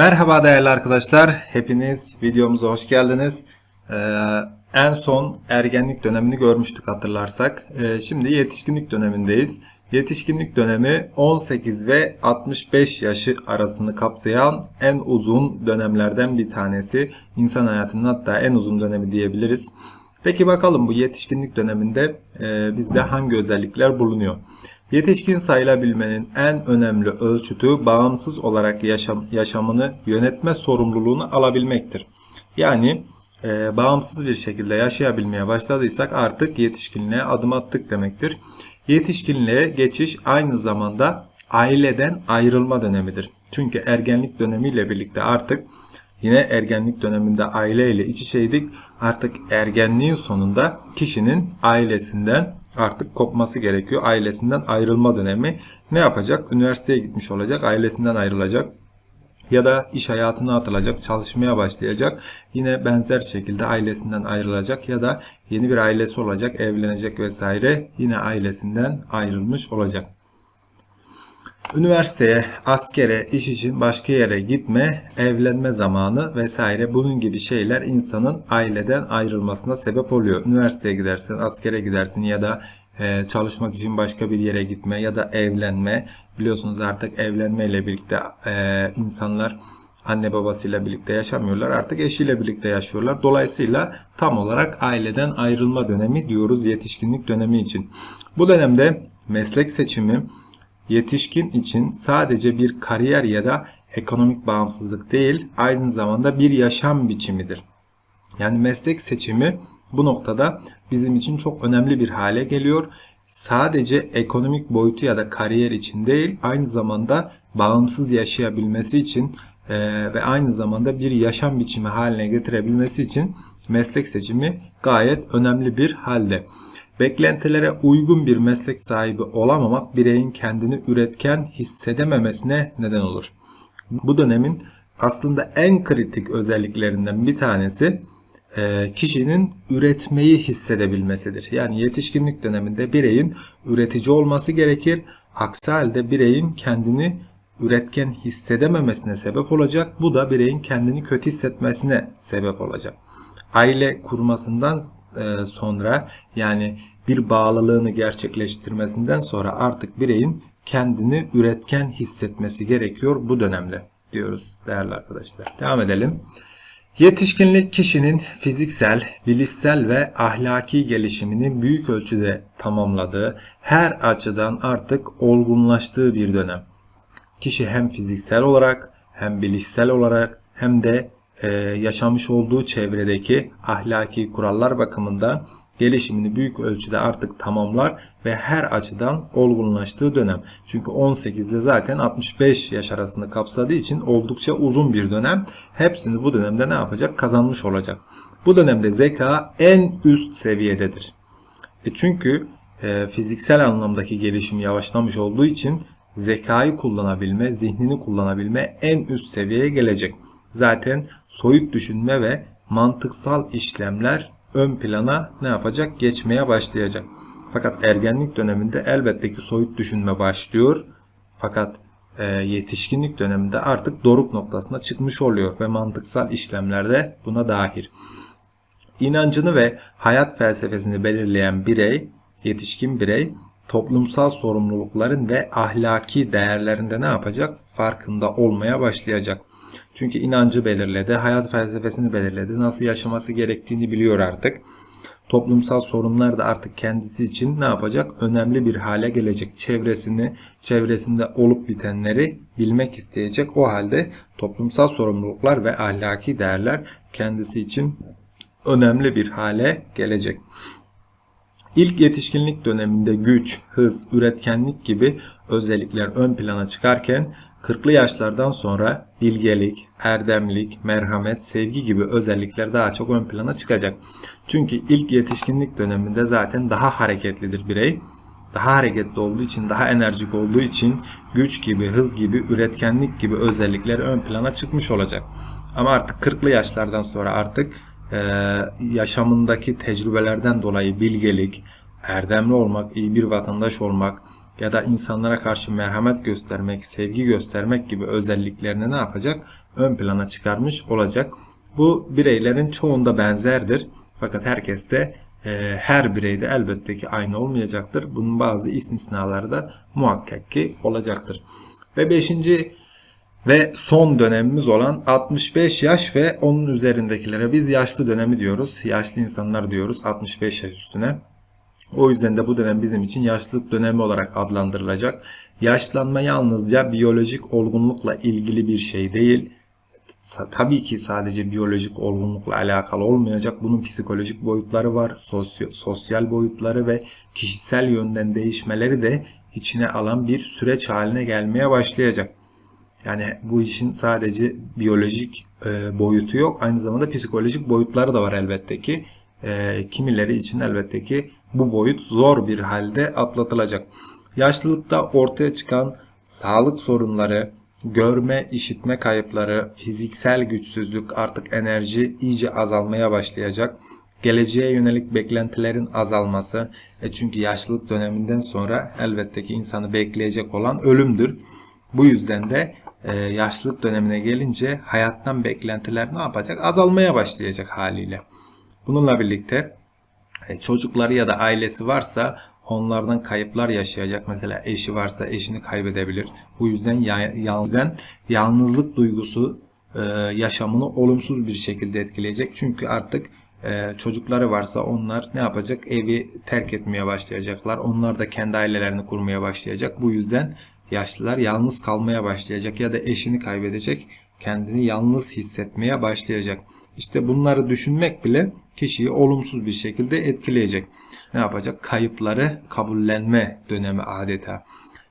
Merhaba değerli arkadaşlar. Hepiniz videomuza hoş geldiniz. Ee, en son ergenlik dönemini görmüştük hatırlarsak. Ee, şimdi yetişkinlik dönemindeyiz. Yetişkinlik dönemi 18 ve 65 yaşı arasını kapsayan en uzun dönemlerden bir tanesi. İnsan hayatının hatta en uzun dönemi diyebiliriz. Peki bakalım bu yetişkinlik döneminde e, bizde hangi özellikler bulunuyor? Yetişkin sayılabilmenin en önemli ölçütü bağımsız olarak yaşam, yaşamını yönetme sorumluluğunu alabilmektir. Yani e, bağımsız bir şekilde yaşayabilmeye başladıysak artık yetişkinliğe adım attık demektir. Yetişkinliğe geçiş aynı zamanda aileden ayrılma dönemidir. Çünkü ergenlik dönemiyle birlikte artık Yine ergenlik döneminde aileyle iç içeydik. Artık ergenliğin sonunda kişinin ailesinden artık kopması gerekiyor. Ailesinden ayrılma dönemi. Ne yapacak? Üniversiteye gitmiş olacak. Ailesinden ayrılacak. Ya da iş hayatına atılacak, çalışmaya başlayacak. Yine benzer şekilde ailesinden ayrılacak ya da yeni bir ailesi olacak, evlenecek vesaire. Yine ailesinden ayrılmış olacak. Üniversiteye, askere, iş için başka yere gitme, evlenme zamanı vesaire bunun gibi şeyler insanın aileden ayrılmasına sebep oluyor. Üniversiteye gidersin, askere gidersin ya da e, çalışmak için başka bir yere gitme ya da evlenme. Biliyorsunuz artık evlenmeyle birlikte e, insanlar anne babasıyla birlikte yaşamıyorlar. Artık eşiyle birlikte yaşıyorlar. Dolayısıyla tam olarak aileden ayrılma dönemi diyoruz yetişkinlik dönemi için. Bu dönemde meslek seçimi yetişkin için sadece bir kariyer ya da ekonomik bağımsızlık değil, aynı zamanda bir yaşam biçimidir. Yani meslek seçimi bu noktada bizim için çok önemli bir hale geliyor. Sadece ekonomik boyutu ya da kariyer için değil, aynı zamanda bağımsız yaşayabilmesi için e, ve aynı zamanda bir yaşam biçimi haline getirebilmesi için meslek seçimi gayet önemli bir halde. Beklentilere uygun bir meslek sahibi olamamak bireyin kendini üretken hissedememesine neden olur. Bu dönemin aslında en kritik özelliklerinden bir tanesi e, kişinin üretmeyi hissedebilmesidir. Yani yetişkinlik döneminde bireyin üretici olması gerekir. Aksi halde bireyin kendini üretken hissedememesine sebep olacak. Bu da bireyin kendini kötü hissetmesine sebep olacak. Aile kurmasından e, sonra yani bir bağlılığını gerçekleştirmesinden sonra artık bireyin kendini üretken hissetmesi gerekiyor bu dönemde diyoruz değerli arkadaşlar. Devam edelim. Yetişkinlik kişinin fiziksel, bilişsel ve ahlaki gelişimini büyük ölçüde tamamladığı, her açıdan artık olgunlaştığı bir dönem. Kişi hem fiziksel olarak, hem bilişsel olarak, hem de yaşamış olduğu çevredeki ahlaki kurallar bakımından gelişimini büyük ölçüde artık tamamlar ve her açıdan olgunlaştığı dönem. Çünkü 18 ile zaten 65 yaş arasını kapsadığı için oldukça uzun bir dönem. Hepsini bu dönemde ne yapacak? Kazanmış olacak. Bu dönemde zeka en üst seviyededir. E çünkü e, fiziksel anlamdaki gelişim yavaşlamış olduğu için zekayı kullanabilme, zihnini kullanabilme en üst seviyeye gelecek. Zaten soyut düşünme ve mantıksal işlemler ön plana ne yapacak? Geçmeye başlayacak. Fakat ergenlik döneminde elbette ki soyut düşünme başlıyor. Fakat e, yetişkinlik döneminde artık doruk noktasına çıkmış oluyor ve mantıksal işlemlerde buna dahil. İnancını ve hayat felsefesini belirleyen birey, yetişkin birey toplumsal sorumlulukların ve ahlaki değerlerinde ne yapacak? Farkında olmaya başlayacak. Çünkü inancı belirledi, hayat felsefesini belirledi, nasıl yaşaması gerektiğini biliyor artık. Toplumsal sorunlar da artık kendisi için ne yapacak? Önemli bir hale gelecek. Çevresini, çevresinde olup bitenleri bilmek isteyecek. O halde toplumsal sorumluluklar ve ahlaki değerler kendisi için önemli bir hale gelecek. İlk yetişkinlik döneminde güç, hız, üretkenlik gibi özellikler ön plana çıkarken 40'lı yaşlardan sonra bilgelik, erdemlik, merhamet, sevgi gibi özellikler daha çok ön plana çıkacak. Çünkü ilk yetişkinlik döneminde zaten daha hareketlidir birey. Daha hareketli olduğu için, daha enerjik olduğu için güç gibi, hız gibi, üretkenlik gibi özellikler ön plana çıkmış olacak. Ama artık 40'lı yaşlardan sonra artık e, yaşamındaki tecrübelerden dolayı bilgelik, erdemli olmak, iyi bir vatandaş olmak, ya da insanlara karşı merhamet göstermek, sevgi göstermek gibi özelliklerini ne yapacak? Ön plana çıkarmış olacak. Bu bireylerin çoğunda benzerdir. Fakat herkeste e, her bireyde elbette ki aynı olmayacaktır. Bunun bazı istisnaları da muhakkak ki olacaktır. Ve beşinci ve son dönemimiz olan 65 yaş ve onun üzerindekilere biz yaşlı dönemi diyoruz. Yaşlı insanlar diyoruz 65 yaş üstüne. O yüzden de bu dönem bizim için yaşlılık dönemi olarak adlandırılacak. Yaşlanma yalnızca biyolojik olgunlukla ilgili bir şey değil. Tabii ki sadece biyolojik olgunlukla alakalı olmayacak. Bunun psikolojik boyutları var, sosyal boyutları ve kişisel yönden değişmeleri de içine alan bir süreç haline gelmeye başlayacak. Yani bu işin sadece biyolojik e, boyutu yok. Aynı zamanda psikolojik boyutları da var elbette ki. E, kimileri için elbette ki bu boyut zor bir halde atlatılacak. Yaşlılıkta ortaya çıkan sağlık sorunları, görme, işitme kayıpları, fiziksel güçsüzlük, artık enerji iyice azalmaya başlayacak. Geleceğe yönelik beklentilerin azalması, e çünkü yaşlılık döneminden sonra elbette ki insanı bekleyecek olan ölümdür. Bu yüzden de e, yaşlılık dönemine gelince hayattan beklentiler ne yapacak? Azalmaya başlayacak haliyle. Bununla birlikte çocukları ya da ailesi varsa onlardan kayıplar yaşayacak. Mesela eşi varsa eşini kaybedebilir. Bu yüzden ya, yüzden yalnızlık duygusu e, yaşamını olumsuz bir şekilde etkileyecek. Çünkü artık e, çocukları varsa onlar ne yapacak? Evi terk etmeye başlayacaklar. Onlar da kendi ailelerini kurmaya başlayacak. Bu yüzden yaşlılar yalnız kalmaya başlayacak ya da eşini kaybedecek, kendini yalnız hissetmeye başlayacak. İşte bunları düşünmek bile kişiyi olumsuz bir şekilde etkileyecek. Ne yapacak? Kayıpları kabullenme dönemi adeta.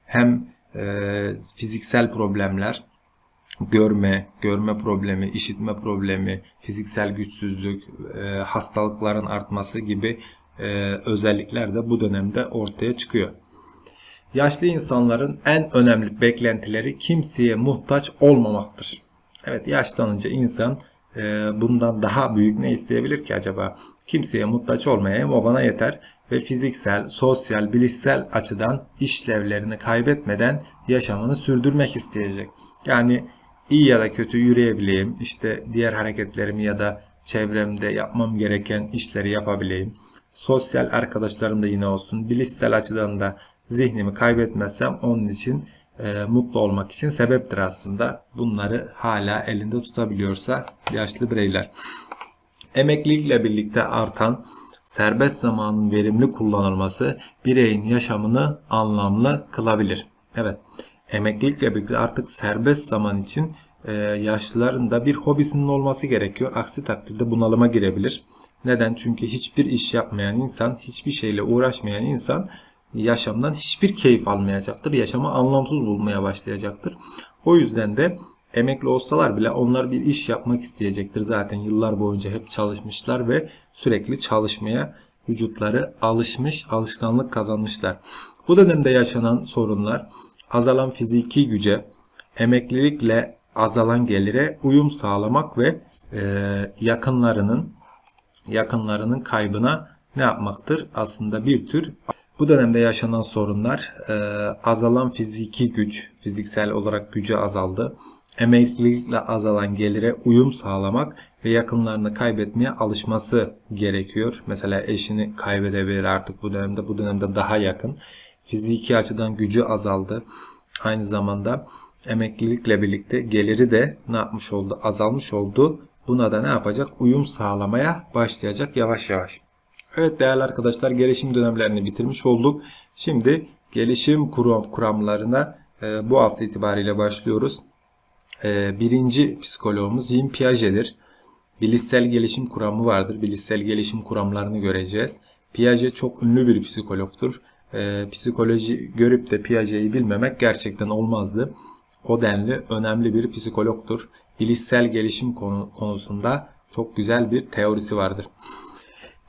Hem e, fiziksel problemler, görme, görme problemi, işitme problemi, fiziksel güçsüzlük, e, hastalıkların artması gibi e, özellikler de bu dönemde ortaya çıkıyor. Yaşlı insanların en önemli beklentileri kimseye muhtaç olmamaktır. Evet yaşlanınca insan e, bundan daha büyük ne isteyebilir ki acaba? Kimseye muhtaç olmayayım o bana yeter ve fiziksel, sosyal, bilişsel açıdan işlevlerini kaybetmeden yaşamını sürdürmek isteyecek. Yani iyi ya da kötü yürüyebileyim, işte diğer hareketlerimi ya da çevremde yapmam gereken işleri yapabileyim. Sosyal arkadaşlarım da yine olsun. Bilişsel açıdan da zihnimi kaybetmezsem onun için e, mutlu olmak için sebeptir aslında. Bunları hala elinde tutabiliyorsa yaşlı bireyler. Emeklilikle birlikte artan serbest zamanın verimli kullanılması bireyin yaşamını anlamlı kılabilir. Evet, emeklilikle birlikte artık serbest zaman için e, yaşlıların da bir hobisinin olması gerekiyor. Aksi takdirde bunalıma girebilir. Neden? Çünkü hiçbir iş yapmayan insan, hiçbir şeyle uğraşmayan insan yaşamdan hiçbir keyif almayacaktır. Yaşamı anlamsız bulmaya başlayacaktır. O yüzden de emekli olsalar bile onlar bir iş yapmak isteyecektir. Zaten yıllar boyunca hep çalışmışlar ve sürekli çalışmaya vücutları alışmış, alışkanlık kazanmışlar. Bu dönemde yaşanan sorunlar azalan fiziki güce, emeklilikle azalan gelire uyum sağlamak ve e, yakınlarının yakınlarının kaybına ne yapmaktır? Aslında bir tür bu dönemde yaşanan sorunlar e, azalan fiziki güç, fiziksel olarak gücü azaldı. Emeklilikle azalan gelire uyum sağlamak ve yakınlarını kaybetmeye alışması gerekiyor. Mesela eşini kaybedebilir artık bu dönemde. Bu dönemde daha yakın. Fiziki açıdan gücü azaldı. Aynı zamanda emeklilikle birlikte geliri de ne yapmış oldu? Azalmış oldu. Buna da ne yapacak? Uyum sağlamaya başlayacak yavaş yavaş. Evet değerli arkadaşlar gelişim dönemlerini bitirmiş olduk. Şimdi gelişim kuram, kuramlarına e, bu hafta itibariyle başlıyoruz. E, birinci psikologumuz Jean Piaget'dir. Bilişsel gelişim kuramı vardır. Bilişsel gelişim kuramlarını göreceğiz. Piaget çok ünlü bir psikologtur. E, psikoloji görüp de Piaget'i bilmemek gerçekten olmazdı. O denli önemli bir psikologtur. Bilişsel gelişim konu, konusunda çok güzel bir teorisi vardır.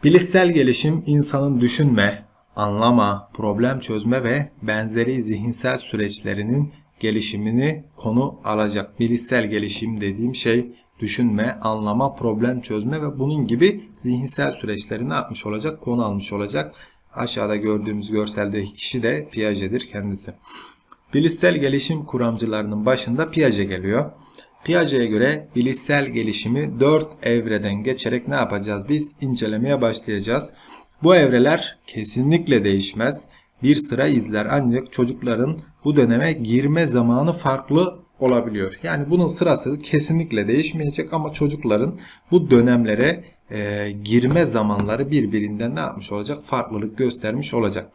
Bilişsel gelişim insanın düşünme, anlama, problem çözme ve benzeri zihinsel süreçlerinin gelişimini konu alacak. Bilişsel gelişim dediğim şey düşünme, anlama, problem çözme ve bunun gibi zihinsel süreçleri ne yapmış olacak? Konu almış olacak. Aşağıda gördüğümüz görseldeki kişi de Piaget'dir kendisi. Bilişsel gelişim kuramcılarının başında Piaget geliyor. Piaget'e göre bilişsel gelişimi 4 evreden geçerek ne yapacağız? Biz incelemeye başlayacağız. Bu evreler kesinlikle değişmez. Bir sıra izler ancak çocukların bu döneme girme zamanı farklı olabiliyor. Yani bunun sırası kesinlikle değişmeyecek ama çocukların bu dönemlere e, girme zamanları birbirinden ne yapmış olacak? Farklılık göstermiş olacak.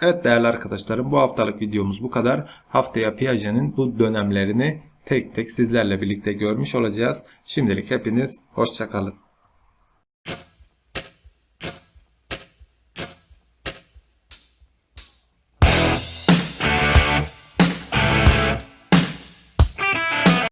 Evet değerli arkadaşlarım bu haftalık videomuz bu kadar. Haftaya Piaget'in bu dönemlerini tek tek sizlerle birlikte görmüş olacağız. Şimdilik hepiniz hoşçakalın.